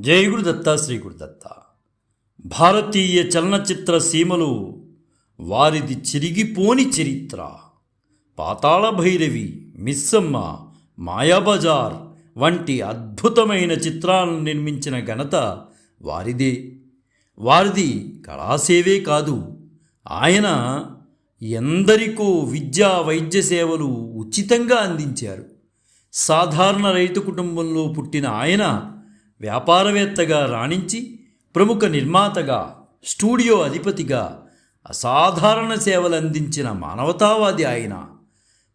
జై గురుదత్త శ్రీ గురుదత్త భారతీయ చలనచిత్ర సీమలు వారిది చిరిగిపోని చరిత్ర. పాతాళ భైరవి మిస్సమ్మ మాయాబజార్ వంటి అద్భుతమైన చిత్రాలను నిర్మించిన ఘనత వారిదే. వారిది కళాసేవే కాదు ఆయన ఎందరికో విద్యా వైద్య సేవలు ఉచితంగా అందించారు. సాధారణ రైతు కుటుంబంలో పుట్టిన ఆయన వ్యాపారవేత్తగా రాణించి ప్రముఖ నిర్మాతగా స్టూడియో అధిపతిగా అసాధారణ సేవలు అందించిన మానవతావాది ఆయన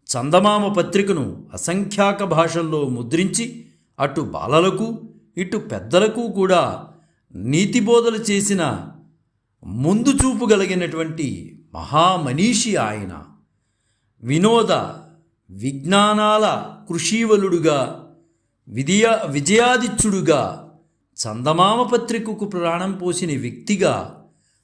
చందమామ పత్రికను అసంఖ్యాక భాషల్లో ముద్రించి అటు బాలలకు ఇటు పెద్దలకు కూడా నీతిబోధలు చేసిన ముందు చూపు కలిగినటువంటి మహామనీషి ఆయన. వినోద విజ్ఞానాల కృషీవలుడుగా విజయ విజయాదిత్యుడుగా చందమామ పత్రికకు ప్రాణం పోసిన వ్యక్తిగా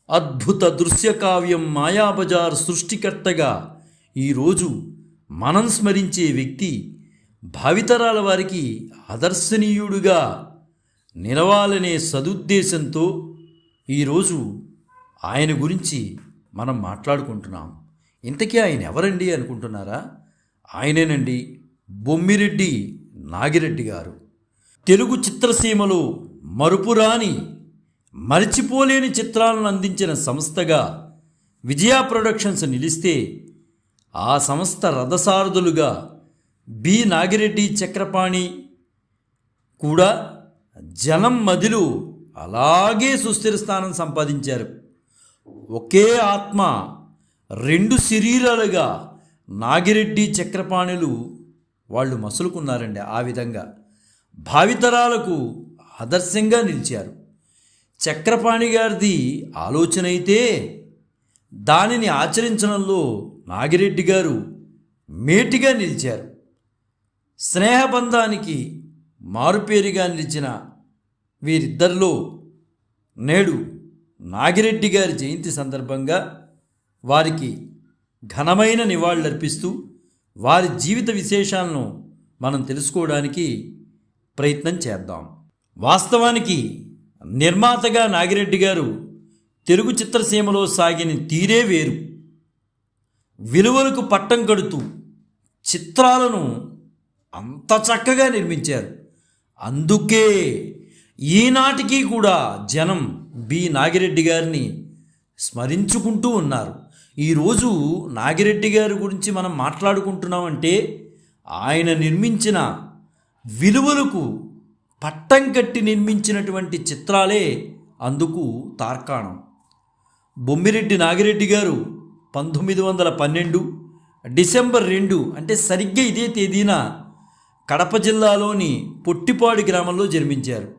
అద్భుత దృశ్యకావ్యం మాయాబజార్ సృష్టికర్తగా ఈరోజు మనం స్మరించే వ్యక్తి భావితరాల వారికి ఆదర్శనీయుడుగా నిలవాలనే సదుద్దేశంతో ఈరోజు ఆయన గురించి మనం మాట్లాడుకుంటున్నాం. ఇంతకీ ఆయన ఎవరండి అనుకుంటున్నారా? ఆయనేనండి బొమ్మిరెడ్డి నాగిరెడ్డి గారు. తెలుగు చిత్రసీమలో మరుపురాని మరచిపోలేని చిత్రాలను అందించిన సంస్థగా విజయ ప్రొడక్షన్స్ నిలిస్తే ఆ సంస్థ రథసారథులుగా బి. నాగిరెడ్డి చక్రపాణి కూడా జనం మదిలు అలాగే సుస్థిర స్థానం సంపాదించారు. ఒకే ఆత్మ రెండు శరీరాలుగా నాగిరెడ్డి చక్రపాణులు వాళ్ళు మసులుకున్నారండి ఆ విధంగా. భావితరాలకు ఆదర్శంగా నిలిచారు. చక్రపాణి గారిది ఆలోచన అయితే దానిని ఆచరించడంలో నాగిరెడ్డి గారు మేటిగా నిలిచారు. స్నేహబంధానికి మారుపేరుగా నిలిచిన వీరిద్దరిలో నేడు నాగిరెడ్డి గారి జయంతి సందర్భంగా వారికి ఘనమైన నివాళులర్పిస్తూ వారి జీవిత విశేషాలను మనం తెలుసుకోవడానికి ప్రయత్నం చేద్దాం. వాస్తవానికి నిర్మాతగా నాగిరెడ్డి గారు తెలుగు చిత్రసీమలో సాగిన తీరే వేరు. విలువలకు పట్టం కడుతూ చిత్రాలను అంత చక్కగా నిర్మించారు. అందుకే ఈనాటికి కూడా జనం బి నాగిరెడ్డి గారిని స్మరించుకుంటూ ఉన్నారు. ఈరోజు నాగిరెడ్డి గారి గురించి మనం మాట్లాడుకుంటున్నామంటే ఆయన నిర్మించిన విలువలకు పట్టం కట్టి నిర్మించినటువంటి చిత్రాలే అందుకు తార్కాణం. బొమ్మిరెడ్డి నాగిరెడ్డి గారు పంతొమ్మిది వందల పన్నెండు డిసెంబర్ రెండు అంటే సరిగ్గా ఇదే తేదీన కడప జిల్లాలోని పొట్టిపాడు గ్రామంలో జన్మించారు.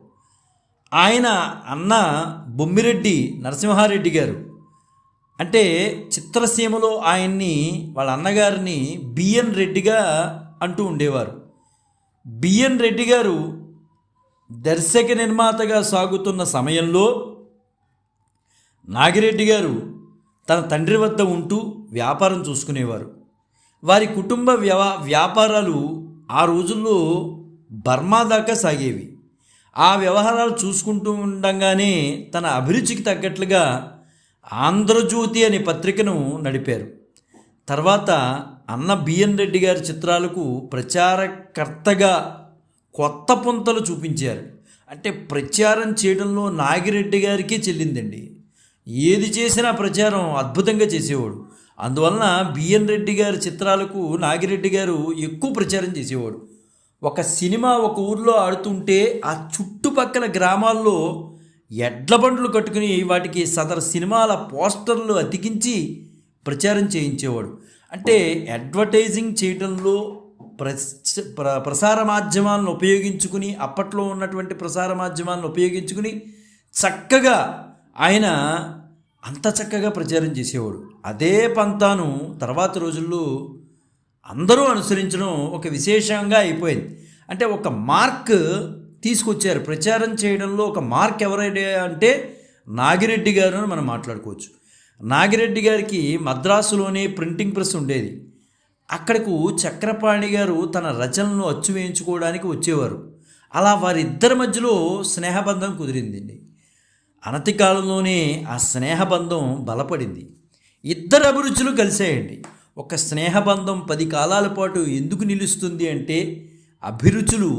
ఆయన అన్న బొమ్మిరెడ్డి నరసింహారెడ్డి గారు అంటే చిత్రసీమలో ఆయన్ని వాళ్ళ అన్నగారిని బిఎన్ రెడ్డిగా అంటూ ఉండేవారు. బిఎన్ రెడ్డి గారు దర్శక నిర్మాతగా సాగుతున్న సమయంలో నాగిరెడ్డి గారు తన తండ్రి వద్ద ఉంటూ వ్యాపారం చూసుకునేవారు. వారి కుటుంబ వ్యవ వ్యాపారాలు ఆ రోజుల్లో బర్మా దాకా సాగేవి. ఆ వ్యవహారాలు చూసుకుంటూ ఉండగానే తన అభిరుచికి తగ్గట్లుగా ఆంధ్రజ్యోతి అనే పత్రికను నడిపారు. తర్వాత అన్న బిఎన్ రెడ్డి గారి చిత్రాలకు ప్రచారకర్తగా కొత్త పుంతలు చూపించారు. అంటే ప్రచారం చేయడంలో నాగిరెడ్డి గారికి చెల్లిందండి. ఏది చేసినా ప్రచారం అద్భుతంగా చేసేవాడు. అందువలన బిఎన్ రెడ్డి గారి చిత్రాలకు నాగిరెడ్డి గారు ఎక్కువ ప్రచారం చేసేవాడు. ఒక సినిమా ఒక ఊర్లో ఆడుతుంటే ఆ చుట్టుపక్కల గ్రామాల్లో ఎడ్ల బండ్లు కట్టుకుని వాటికి సదరు సినిమాల పోస్టర్లు అతికించి ప్రచారం చేయించేవాడు. అంటే అడ్వర్టైజింగ్ చేయడంలో ప్ర ప్రసార మాధ్యమాలను ఉపయోగించుకుని అప్పట్లో ఉన్నటువంటి ప్రసార మాధ్యమాలను ఉపయోగించుకుని చక్కగా ఆయన అంత చక్కగా ప్రచారం చేసేవాడు. అదే పంతాను తర్వాత రోజుల్లో అందరూ అనుసరించడం ఒక విశేషంగా అయిపోయింది. అంటే ఒక మార్క్ తీసుకొచ్చారు. ప్రచారం చేయడంలో ఒక మార్క్ ఎవరైనా అంటే నాగిరెడ్డి గారు అని మనం మాట్లాడుకోవచ్చు. నాగిరెడ్డి గారికి మద్రాసులోనే ప్రింటింగ్ ప్రెస్ ఉండేది. అక్కడకు చక్రపాణి గారు తన రచనలను అచ్చు వేయించుకోవడానికి వచ్చేవారు. అలా వారిద్దరి మధ్యలో స్నేహబంధం కుదిరిందండి అనతి కాలంలోనే ఆ స్నేహబంధం బలపడింది. ఇద్దరు అభిరుచులు కలిసాయండి ఒక స్నేహబంధం పది కాలాల పాటు ఎందుకు నిలుస్తుంది అంటే అభిరుచులు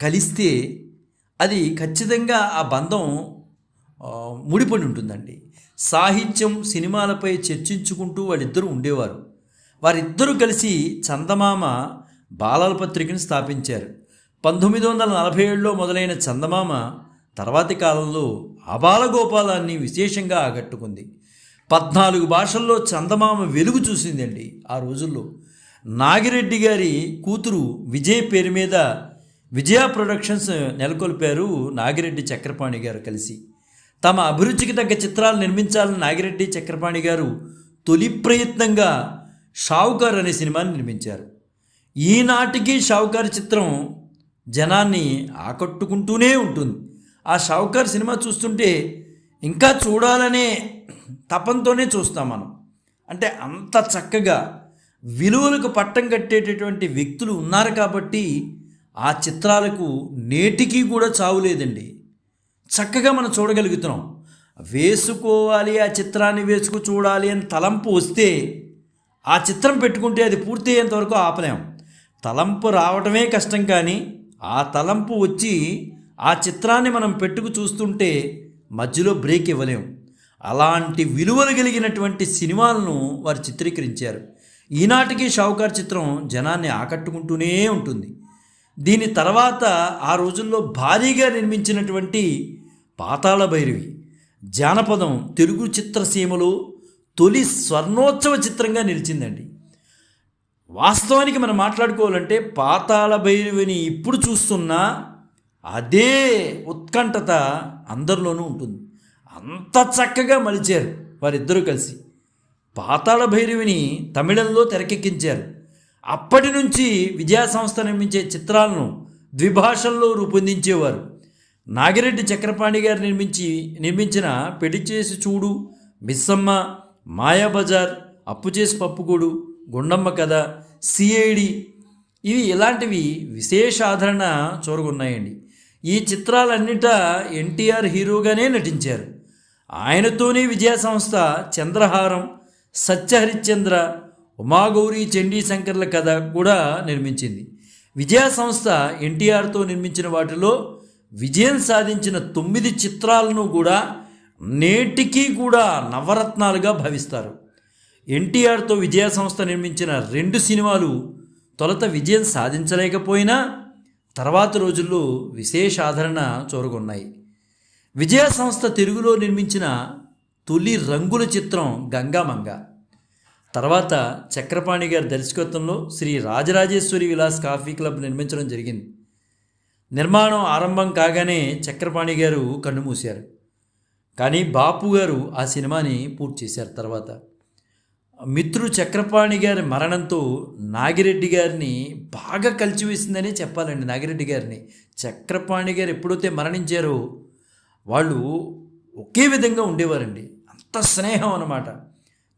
కలిస్తే అది ఖచ్చితంగా ఆ బంధం ముడిపడి ఉంటుందండి. సాహిత్యం సినిమాలపై చర్చించుకుంటూ వాళ్ళిద్దరూ ఉండేవారు. వారిద్దరూ కలిసి చందమామ బాలల పత్రికను స్థాపించారు. పంతొమ్మిది వందల నలభై ఏడులో మొదలైన చందమామ తర్వాతి కాలంలో అబాలగోపాలాన్ని విశేషంగా ఆకట్టుకుంది. పద్నాలుగు భాషల్లో చందమామ వెలుగు చూసిందండి ఆ రోజుల్లో. నాగిరెడ్డి గారి కూతురు విజయ్ పేరు మీద విజయ ప్రొడక్షన్స్ నెలకొల్పారు నాగిరెడ్డి చక్రపాణి గారు కలిసి. తమ అభిరుచికి తగ్గ చిత్రాలు నిర్మించాలని నాగిరెడ్డి చక్రపాణి గారు తొలి ప్రయత్నంగా షావుకార్ అనే సినిమాని నిర్మించారు. ఈనాటికి షావుకార్ చిత్రం జనాన్ని ఆకట్టుకుంటూనే ఉంటుంది. ఆ షావుకార్ సినిమా చూస్తుంటే ఇంకా చూడాలనే తపంతోనే చూస్తాం మనం. అంటే అంత చక్కగా విలువలకు పట్టం కట్టేటటువంటి వ్యక్తులు ఉన్నారు కాబట్టి ఆ చిత్రాలకు నేటికి కూడా చావు లేదండి. చక్కగా మనం చూడగలుగుతున్నాం. వేసుకోవాలి ఆ చిత్రాన్ని వేసుకు చూడాలి అని తలంపు వస్తే ఆ చిత్రం పెట్టుకుంటే అది పూర్తి ఆపలేం. తలంపు రావటమే కష్టం కానీ ఆ తలంపు వచ్చి ఆ చిత్రాన్ని మనం పెట్టుకు చూస్తుంటే మధ్యలో బ్రేక్ ఇవ్వలేం. అలాంటి విలువలు కలిగినటువంటి సినిమాలను వారు చిత్రీకరించారు. ఈనాటికి షావుకార్ చిత్రం జనాన్ని ఆకట్టుకుంటూనే ఉంటుంది. దీని తర్వాత ఆ రోజుల్లో భారీగా నిర్మించినటువంటి పాతాళ భైరవి జానపదం తెలుగు చిత్రసీమలో తొలి స్వర్ణోత్సవ చిత్రంగా నిలిచిందండి. వాస్తవానికి మనం మాట్లాడుకోవాలంటే పాతాళ భైరవిని ఇప్పుడు చూస్తున్నా అదే ఉత్కంఠత అందరిలోనూ ఉంటుంది. అంత చక్కగా మలిచారు వారిద్దరూ కలిసి. పాతాళ భైరవిని తమిళంలో తెరకెక్కించారు. అప్పటి నుంచి విజయ సంస్థ నిర్మించే చిత్రాలను ద్విభాషల్లో రూపొందించేవారు. నాగిరెడ్డి చక్రపాణి గారు నిర్మించి నిర్మించిన పెళ్ళి చేసి చూడు మిస్సమ్మ మాయాబజార్ అప్పు చేసి పప్పుకూడు గుండమ్మ కథ సిఐడి ఇవి ఇలాంటివి విశేష ఆదరణ చూరగొన్నాయండి. ఈ చిత్రాలన్నిటా ఎన్టీఆర్ హీరోగానే నటించారు. ఆయనతోనే విజయ సంస్థ చంద్రహారం సత్యహరిశ్చంద్ర ఉమాగౌరి చండీ శంకర్ల కథ కూడా నిర్మించింది. విజయ సంస్థ ఎన్టీఆర్తో నిర్మించిన వాటిలో విజయం సాధించిన తొమ్మిది చిత్రాలను కూడా నేటికి కూడా నవరత్నాలుగా భావిస్తారు. ఎన్టీఆర్తో విజయ సంస్థ నిర్మించిన రెండు సినిమాలు తొలత విజయం సాధించలేకపోయినా తర్వాత రోజుల్లో విశేష ఆదరణ చూరగొన్నాయి. విజయ సంస్థ తెలుగులో నిర్మించిన తొలి రంగుల చిత్రం గంగామంగ. తర్వాత చక్రపాణి గారి దర్శకత్వంలో శ్రీ రాజరాజేశ్వరి విలాస్ కాఫీ క్లబ్ నిర్మించడం జరిగింది. నిర్మాణం ఆరంభం కాగానే చక్రపాణి గారు కన్నుమూశారు కానీ బాపు గారు ఆ సినిమాని పూర్తి చేశారు తర్వాత. మిత్రుడు చక్రపాణి గారి మరణంతో నాగిరెడ్డి గారిని బాగా కలిచివేసిందని చెప్పాలండి నాగిరెడ్డి గారిని. చక్రపాణి గారు ఎప్పుడైతే మరణించారో వాళ్ళు ఒకే విధంగా ఉండేవారండి. అంత స్నేహం అన్నమాట.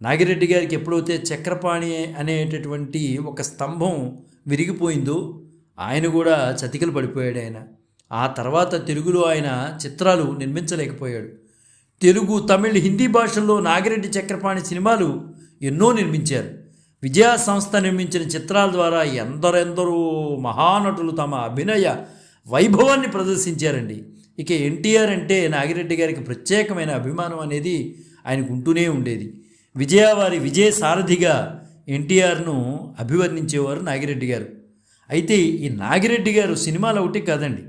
నాగిరెడ్డి గారికి ఎప్పుడైతే చక్రపాణి అనేటటువంటి ఒక స్తంభం విరిగిపోయిందో ఆయన కూడా చతికిలు పడిపోయాడు ఆయన. ఆ తర్వాత తెలుగులో ఆయన చిత్రాలు నిర్మించలేకపోయాడు. తెలుగు తమిళ్ హిందీ భాషల్లో నాగిరెడ్డి చక్రపాణి సినిమాలు ఎన్నో నిర్మించారు. విజయా సంస్థ నిర్మించిన చిత్రాల ద్వారా ఎందరెందరో మహానటులు తమ అభినయ వైభవాన్ని ప్రదర్శించారండి. ఇక ఎన్టీఆర్ అంటే నాగిరెడ్డి గారికి ప్రత్యేకమైన అభిమానం అనేది ఆయనకు ఉంటూనే ఉండేది. విజయవారి విజయ సారథిగా ఎన్టీఆర్ను అభివర్ణించేవారు నాగిరెడ్డి గారు. అయితే ఈ నాగిరెడ్డి గారు సినిమాలు ఒకటి కాదండి.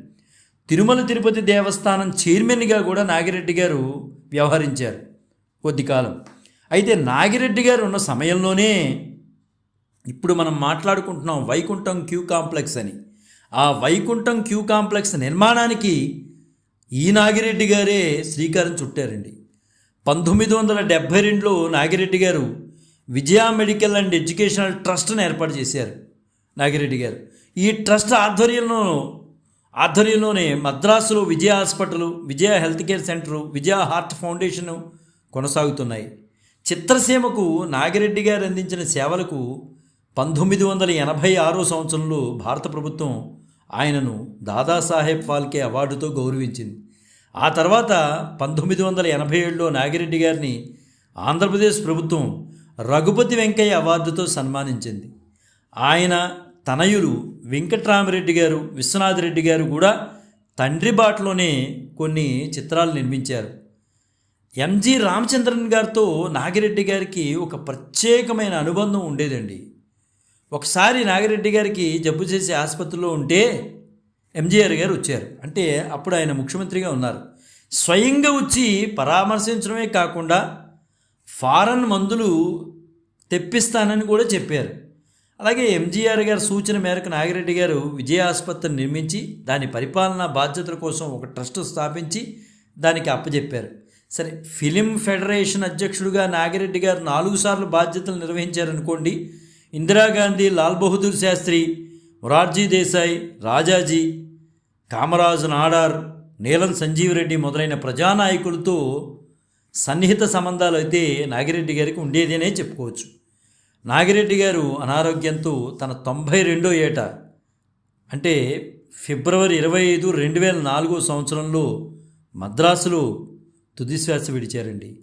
తిరుమల తిరుపతి దేవస్థానం చైర్మన్గా కూడా నాగిరెడ్డి గారు వ్యవహరించారు కొద్ది కాలం. అయితే నాగిరెడ్డి గారు ఉన్న సమయంలోనే ఇప్పుడు మనం మాట్లాడుకుంటున్నాం వైకుంఠం క్యూ కాంప్లెక్స్ అని. ఆ వైకుంఠం క్యూ కాంప్లెక్స్ నిర్మాణానికి ఈ నాగిరెడ్డి గారే శ్రీకారం చుట్టారండి. పంతొమ్మిది వందల డెబ్భై రెండులో Nagireddy garu Vijaya medical and educational ట్రస్ట్ను ఏర్పాటు చేశారు. నాగిరెడ్డి గారు ఈ ట్రస్ట్ ఆధ్వర్యంలో ఆధ్వర్యంలోనే మద్రాసులో Vijaya hospital Vijaya health care centre Vijaya heart foundation కొనసాగుతున్నాయి. చిత్రసీమకు నాగిరెడ్డి గారు అందించిన సేవలకు పంతొమ్మిది వందల ఎనభై ఆరో సంవత్సరంలో భారత ప్రభుత్వం ఆయనను దాదాసాహెబ్ ఫాల్కే అవార్డుతో గౌరవించింది. ఆ తర్వాత పంతొమ్మిది వందల ఎనభై ఏడులో నాగిరెడ్డి గారిని ఆంధ్రప్రదేశ్ ప్రభుత్వం రఘుపతి వెంకయ్య అవార్డుతో సన్మానించింది. ఆయన తనయులు వెంకట్రామరెడ్డి గారు విశ్వనాథ్ రెడ్డి గారు కూడా తండ్రి బాటలోనే కొన్ని చిత్రాలు నిర్మించారు. ఎంజి రామచంద్రన్ గారితో నాగిరెడ్డి గారికి ఒక ప్రత్యేకమైన అనుబంధం ఉండేదండి. ఒకసారి నాగిరెడ్డి గారికి జబ్బు చేసి ఆసుపత్రిలో ఉంటే ఎంజీఆర్ గారు వచ్చారు. అంటే అప్పుడు ఆయన ముఖ్యమంత్రిగా ఉన్నారు. స్వయంగా వచ్చి పరామర్శించడమే కాకుండా ఫారెన్ మందులు తెప్పిస్తానని కూడా చెప్పారు. అలాగే ఎంజీఆర్ గారి సూచన మేరకు నాగిరెడ్డి గారు విజయ ఆసుపత్రిని నిర్మించి దాని పరిపాలనా బాధ్యతల కోసం ఒక ట్రస్ట్ స్థాపించి దానికి అప్పజెప్పారు. సరే ఫిలిం ఫెడరేషన్ అధ్యక్షుడిగా నాగిరెడ్డి గారు నాలుగు సార్లు బాధ్యతలు నిర్వహించారనుకోండి ఇందిరాగాంధీ లాల్ బహదూర్ శాస్త్రి మొరార్జీ దేశాయ్ రాజాజీ కామరాజు నాడార్ నీలం సంజీవరెడ్డి మొదలైన ప్రజానాయకులతో సన్నిహిత సంబంధాలు అయితే నాగిరెడ్డి గారికి ఉండేదనే చెప్పుకోవచ్చు. నాగిరెడ్డి గారు అనారోగ్యంతో తన తొంభై రెండో ఏట అంటే ఫిబ్రవరి ఇరవై ఐదు రెండు వేల నాలుగో సంవత్సరంలో మద్రాసులో తుదిశ్వాస విడిచారండి.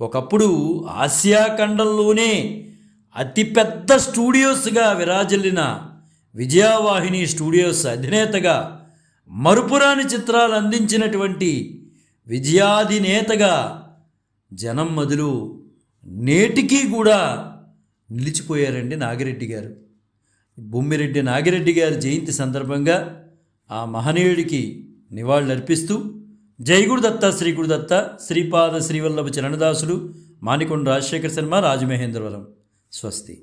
ఒకప్పుడు ఆసియా ఖండంలోనే అతిపెద్ద స్టూడియోస్గా విరాజిల్లిన విజయవాహిని స్టూడియోస్ అధినేతగా మరుపురాని చిత్రాలు అందించినటువంటి విజయాధినేతగా జనం మదులు నేటికీ కూడా నిలిచిపోయారండి నాగిరెడ్డి గారు. బొమ్మిరెడ్డి నాగిరెడ్డి గారి జయంతి సందర్భంగా ఆ మహనీయుడికి నివాళులర్పిస్తూ జయగురుదత్త శ్రీగురుదత్త శ్రీపాద శ్రీవల్లభ చరణదాసుడు మానికొండ రాజశేఖర శర్మ రాజమహేంద్రవరం. స్వస్తి.